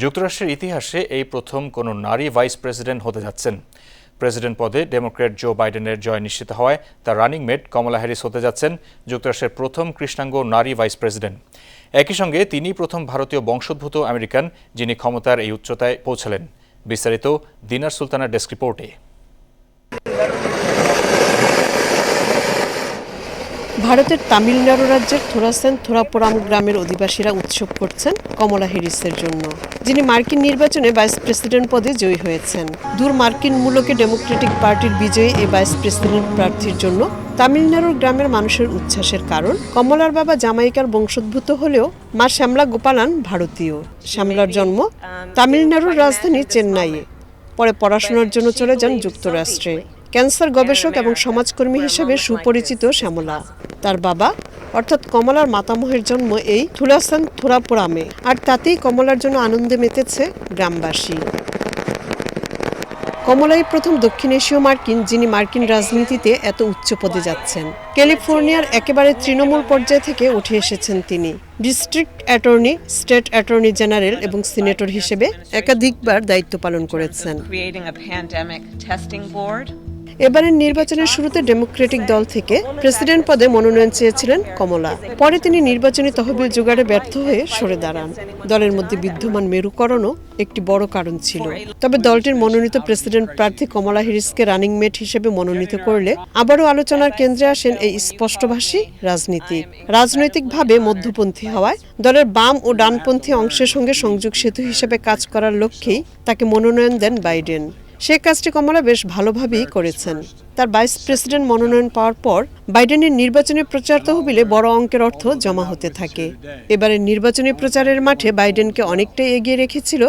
যুক্তরাষ্ট্রের ইতিহাসে এই প্রথম কোনো নারী ভাইস প্রেসিডেন্ট হতে যাচ্ছেন। প্রেসিডেন্ট পদে ডেমোক্রেট জো বাইডেনের জয় নিশ্চিত হওয়ায় তার রানিং মেট কমলা হ্যারিস হতে যাচ্ছেন, যুক্তরাষ্ট্রের প্রথম কৃষ্ণাঙ্গ নারী ভাইস প্রেসিডেন্ট। একই সঙ্গে তিনি প্রথম ভারতীয় বংশোদ্ভূত আমেরিকান, যিনি ক্ষমতার এই উচ্চতায় পৌঁছালেন। বিস্তারিত দিনার সুলতানার ডেস্ক রিপোর্টে। ভারতের তামিলনাড়ু রাজ্যের থোরাসেন থোরাপুরাম গ্রামের অধিবাসীরা উৎসব করছেন কমলা হ্যারিসের জন্য, যিনি মার্কিন নির্বাচনে ভাইস প্রেসিডেন্ট পদে জয়ী হয়েছেন। দূর মার্কিন মূলকে ডেমোক্রেটিক পার্টির বিজয়ী এই ভাইস প্রেসিডেন্ট প্রার্থীর জন্য তামিলনাড়ুর গ্রামের মানুষের উচ্ছ্বাসের কারণ, কমলার বাবা জামাইকার বংশোদ্ভূত হলেও মা শ্যামলা গোপালান ভারতীয়। শ্যামলার জন্ম তামিলনাড়ুর রাজধানী চেন্নাইয়ে, পরে পড়াশোনার জন্য চলে যান যুক্তরাষ্ট্রে। ক্যান্সার গবেষক এবং সমাজকর্মী হিসেবে সুপরিচিত শ্যামলা। তার বাবা অর্থাৎ কমলার মাতামহের জন্ম এই থুলাসান থোরাপুরামে আর তাতেই কমলার জন্য আনন্দে মেতেছে গ্রামবাসী। কমলাই প্রথম দক্ষিণ এশীয় মার্কিন যিনি মার্কিন রাজনীতিতে এত উচ্চ পদে যাচ্ছেন। ক্যালিফোর্নিয়ার একেবারে তৃণমূল পর্যায় থেকে উঠে এসেছেন তিনি। District attorney state attorney general এবং সিনেটর হিসেবে একাধিকবার দায়িত্ব পালন করেছেন। এবারের নির্বাচনের শুরুতে ডেমোক্রেটিক দল থেকে প্রেসিডেন্ট পদে মনোনয়ন চেয়েছিলেন কমলা। পরে তিনি নির্বাচনী তহবিল জোগাড়ে ব্যর্থ হয়ে সরে দাঁড়ান। দলের মধ্যে বিদ্যমান মেরুকরণও একটি বড় কারণ ছিল। তবে দলটির মনোনীত প্রেসিডেন্ট প্রার্থী কমলা হ্যারিসকে রানিং মেট হিসেবে মনোনীত করলে আবারও আলোচনার কেন্দ্রে আসেন এই স্পষ্টভাষী রাজনীতিক রাজনৈতিকভাবে মধ্যপন্থী হওয়ায় দলের বাম ও ডানপন্থী অংশের সঙ্গে সংযোগ সেতু হিসেবে কাজ করার লক্ষ্যেই তাকে মনোনয়ন দেন বাইডেন। সে কাজটি কমলা বেশ ভালোভাবেই করেছেন। তার ভাইস প্রেসিডেন্ট মনোনয়ন পাওয়ার পর বাইডেনের নির্বাচনী প্রচার তহবিলে বড় অঙ্কের অর্থ জমা হতে থাকে। এবারে নির্বাচনী প্রচারের মাঠে বাইডেনকে অনেকটাই এগিয়ে রেখেছিল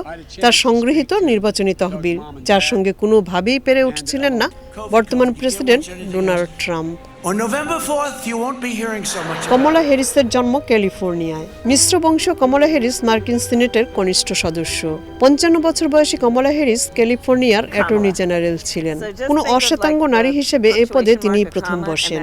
তার সংগৃহীত নির্বাচনী তহবিল যার সঙ্গে কোনোভাবেই পেরে উঠছিলেন না বর্তমান president Donald Trump. On November 4th, you won't be hearing so much. Kamala হ্যারিসের জন্ম ক্যালিফোর্নিয়ায়। মিশ্র বংশ কমলা হ্যারিস মার্কিন সিনেটের কনিষ্ঠ সদস্য। পঞ্চান্ন বছর বয়সী কমলা হ্যারিস ক্যালিফোর্নিয়ার অ্যাটর্নি জেনারেল ছিলেন। কোনো অশ্বেতাঙ্গ নারী হিসেবে এ পদে তিনিই প্রথম বসেন।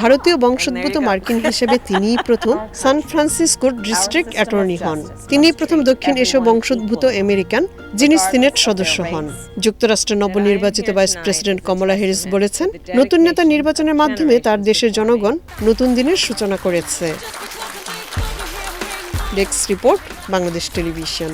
ভারতীয় বংশোদ্ভূত মার্কিন হিসেবে তিনিই প্রথম সান ফ্রান্সিসকোর ডিস্ট্রিক্ট অ্যাটর্নি হন। তিনিই প্রথম দক্ষিণ এশীয় বংশোদ্ভূত আমেরিকান যিনি সিনেট সদস্য হন। যুক্তরাষ্ট্রের নবনির্বাচিত ভাইস প্রেসিডেন্ট কমলা হ্যারিস বলেছেন নতুন নেতা নির্বাচনের মাধ্যমে তার দেশের জনগণ নতুন দিনের সূচনা করেছে। Desk report Bangladesh television